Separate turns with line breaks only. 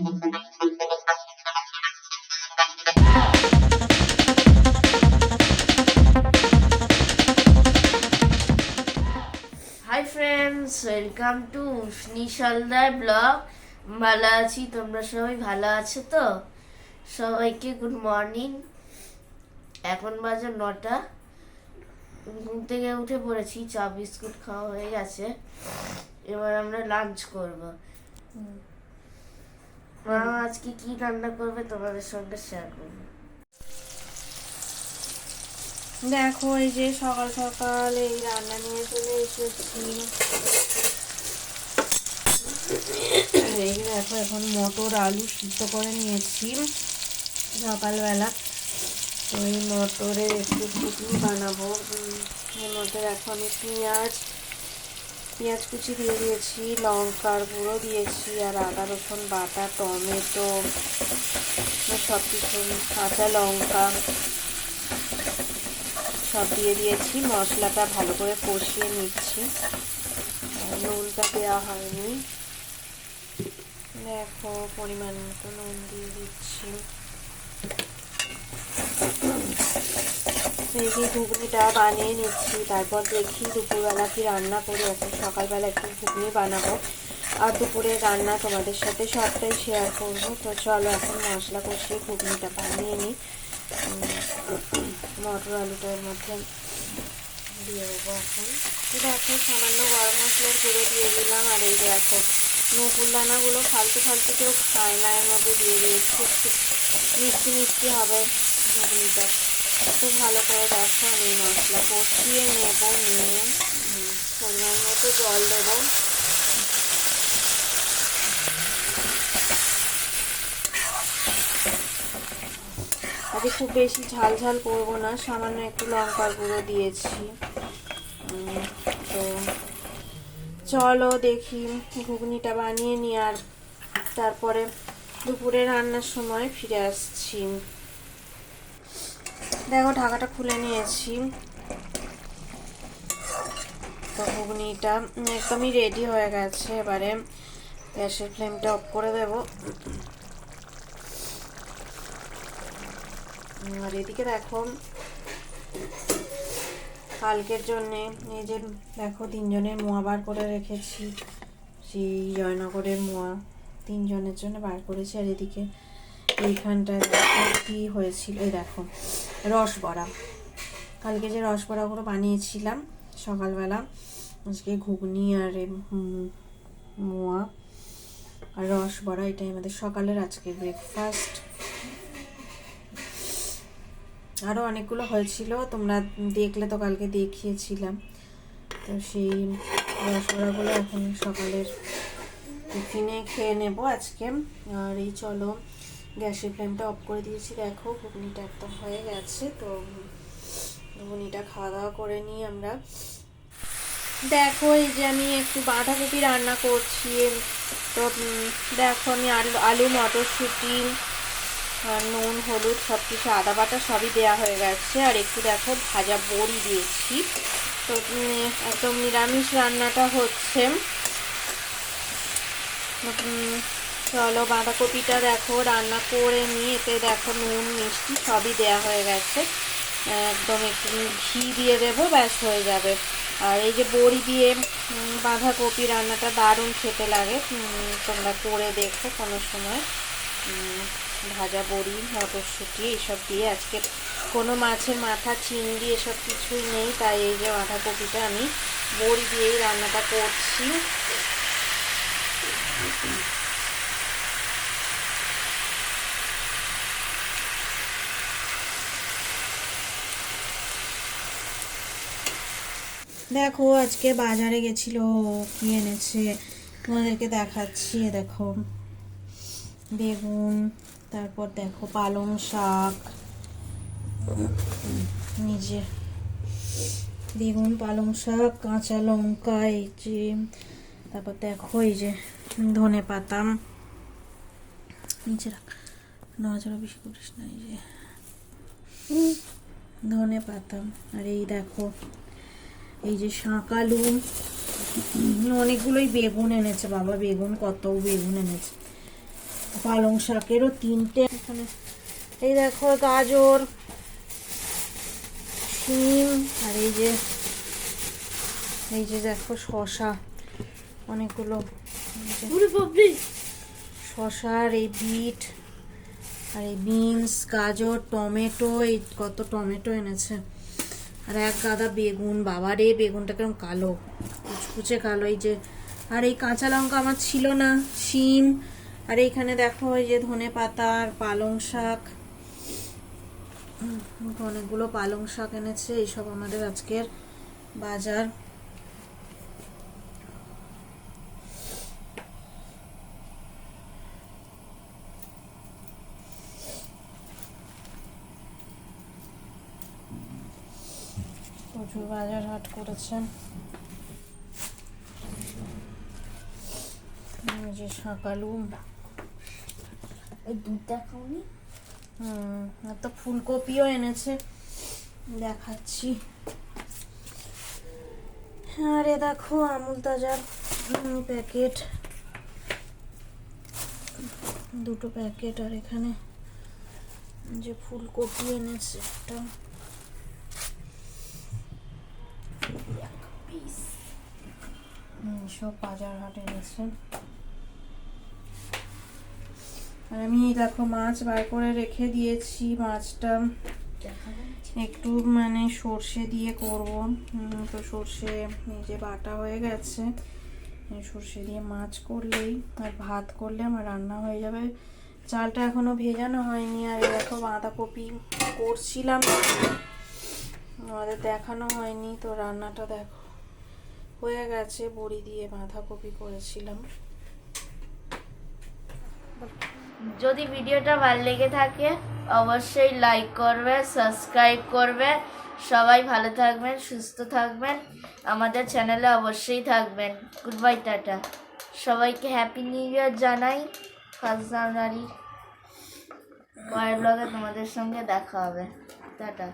High friends welcome to নিশালদার blog ভালো আছি তোমরা সবাই ভালো আছো তো সবাইকে গুড মর্নিং এখন বাজে নটা ঘুম থেকে উঠে পড়েছি চা বিস্কুট খাওয়া হয়ে গেছে এবার আমরা লাঞ্চ করব আজকে কি রান্না করবে তোমাদের সঙ্গে শেয়ার করব।
দেখো, এই যে সকাল সকাল এই রান্না নিয়ে চলে এসেছি। দেখো, এখন মটর আলু সিদ্ধ করে নিয়েছি সকালবেলা। এই মটরের একটু বানাবো। দেখো আমি পেঁয়াজ পেঁয়াজ কুচি দিয়ে দিয়েছি, লঙ্কার গুঁড়ো দিয়েছি, আর আদা, রসুন, বাটা, টমেটো সব কিছু, কাঁচা লঙ্কা সব দিয়ে দিয়েছি। মশলাটা ভালো করে কষিয়ে নিচ্ছি। নুনটা দেওয়া হয়নি। দেখো, পরিমাণ মতো নুন দিয়ে দিচ্ছি। যে ঘুগনিটা বানিয়ে নিচ্ছি, তারপর দেখি দুপুরবেলা কি রান্না করি। এখন সকালবেলা একটু ঘুগনি বানাবো। আর দুপুরে রান্না তোমাদের সাথে সবটাই শেয়ার করব। তো চলো এখন মশলা কষিয়ে ঘুগনিটা বানিয়ে নিই। মটর আলুটার মধ্যে দিয়ে দেবো এখন। দেখো, সামান্য গরম মশলার গুঁড়ো দিয়ে দিলাম। আর এই দেখো নকুল দানাগুলো ফালতু ফালতু কেউ খায় না। এর মধ্যে দিয়ে দিয়েছি। মিষ্টি মিষ্টি হবে ঘুগনিটা। খুব ভালো করে দেখো আমি মশলা কষিয়ে নেব, নিয়ে পরিমাণ মতো জল দেবো। আজকে খুব বেশি ঝাল ঝাল করব না, সামান্য একটু লঙ্কার গুঁড়ো দিয়েছি। তো চলো দেখি ঘুগনিটা বানিয়ে নিই আর তারপরে দুপুরে রান্নার সময় ফিরে আসছি। দেখো, ঢাকাটা খুলে নিয়েছি। তো ঘুগনিটা একদমই রেডি হয়ে গেছে। এবারে গ্যাসের ফ্লেমটা অফ করে দেবো। আর এদিকে দেখো, কালকের জন্যে এই যে দেখো, তিনজনের মোয়া বার করে রেখেছি। সেই জয়নগরের মোয়া তিনজনের জন্য বার করেছি। আর এদিকে এইখানটায় কি হয়েছিল? এই দেখো রসবড়া কালকে যে রসবড়াগুলো বানিয়েছিলাম সকালবেলা, আজকে ঘুগনি আর মোয়া আর রসবড়া এটাই আমাদের সকালের আজকে ব্রেকফাস্ট আরও অনেকগুলো হয়েছিল, তোমরা দেখলে তো কালকে দেখিয়েছিলাম। তো সেই রসগোল্লাগুলো এখন সকালের টিফিনে খেয়ে নেব আজকে। আর এই চলো গ্যাসের ফ্লেমটা অফ করে দিয়েছি। দেখো, ঘুগনিটা একদম হয়ে গেছে, তো ঘুগনিটা খাওয়া দাওয়া করে নিই আমরা। দেখো, এই যে আমি একটু বাঁধাকপি রান্না করছি। তো দেখো, আমি আলু আলু, মটরশুঁটি আর নুন, হলুদ সব কিছু আদা বাটা সবই দেওয়া হয়ে গেছে। আর একটু দেখো, ভাজা বড়ি দিয়েছি। তো একদম নিরামিষ রান্নাটা হচ্ছে। চলো বাঁধাকপিটা দেখো, রান্না করে নিয়ে এতে দেখো নুন, মিষ্টি সবই দেওয়া হয়ে গেছে। একদম একটু ঘি দিয়ে দেবো, ব্যাস হয়ে যাবে। আর এই যে বড়ি দিয়ে বাঁধাকপি রান্নাটা দারুণ খেতে লাগে। তোমরা করে দেখো কোনো সময়। ভাজা বড়ি, মটরশুঁটি এইসব দিয়ে আজকে কোনো মাছের মাথা, চিংড়ি এসব কিছুই নেই, তাই এই যে বাঁধাকপিটা আমি বড়ি দিয়েই রান্নাটা করছি। দেখো, আজকে বাজারে গেছিল, কি এনেছে? তোমাদেরকে দেখাচ্ছি দেখো। বেগুন, তারপর দেখো, পালং শাক নিজে বেগুন, পালং শাক, কাঁচা লঙ্কা, এই যে, তারপর দেখো, এই যে ধনে পাতা। নিচে রাখ। নজর বেশি করিস না, এই যে। ধনে পাতা। আর এই দেখো এই যে শাঁকালু অনেকগুলোই বেগুন এনেছে বাবা বেগুন কত বেগুন এনেছে। পালং শাকেরও তিনটে। এখানে এই দেখো গাজর শিম আর এই যে এই যে দেখো শশা অনেকগুলো শশা আর এই বিট আর এই বিনস গাজর টমেটো এই কত টমেটো এনেছে। আর এক গাদা বেগুন, বাবা রে, বেগুনটা কেমন কালো, কুচকুচে কালো, এই যে, আর এই কাঁচা লঙ্কা আমার ছিল না, শিম, আর এইখানে দেখো ওই যে ধনে পাতা আর পালং শাক অনেকগুলো পালং শাক এনেছে, এইসব আমাদের আজকের বাজার। বাজার হাট করেছেন। যে শাকালু।
এই দুধটা খাওনি?
হুম তো ফুলকপিও এনেছে। দেখাচ্ছি। আরে দেখো আমুল তাজার প্যাকেট। দুটো প্যাকেট আর এখানে যে ফুলকপি এনেছে একটা। সব বাজার হাট এনেছে আর আমি দেখো মাছ বার করে রেখে দিয়েছি মাছটা একটু মানে সর্ষে দিয়ে করব। তো সর্ষে যে বাটা হয়ে গেছে সর্ষে দিয়ে মাছ করলেই আর ভাত করলে আমার রান্না হয়ে যাবে। চালটা এখনও ভেজানো হয়নি আর দেখো বাঁধাকপি করছিলাম আমাদের দেখানো হয়নি তো রান্নাটা দেখো। হয়ে গেছে, বড়ি দিয়ে বাঁধাকপি করেছিলাম।
যদি ভিডিওটা ভালো লেগে থাকে, অবশ্যই লাইক করবে সাবস্ক্রাইব করবে। সবাই ভালো থাকবেন, সুস্থ থাকবেন। আমাদের চ্যানেলে অবশ্যই থাকবেন। Good bye tata. সবাইকে হ্যাপি নিউ ইয়ার জানাই। ফার্স্ট জানুয়ারি পরের ব্লগে তোমাদের সঙ্গে দেখা হবে। টাটা।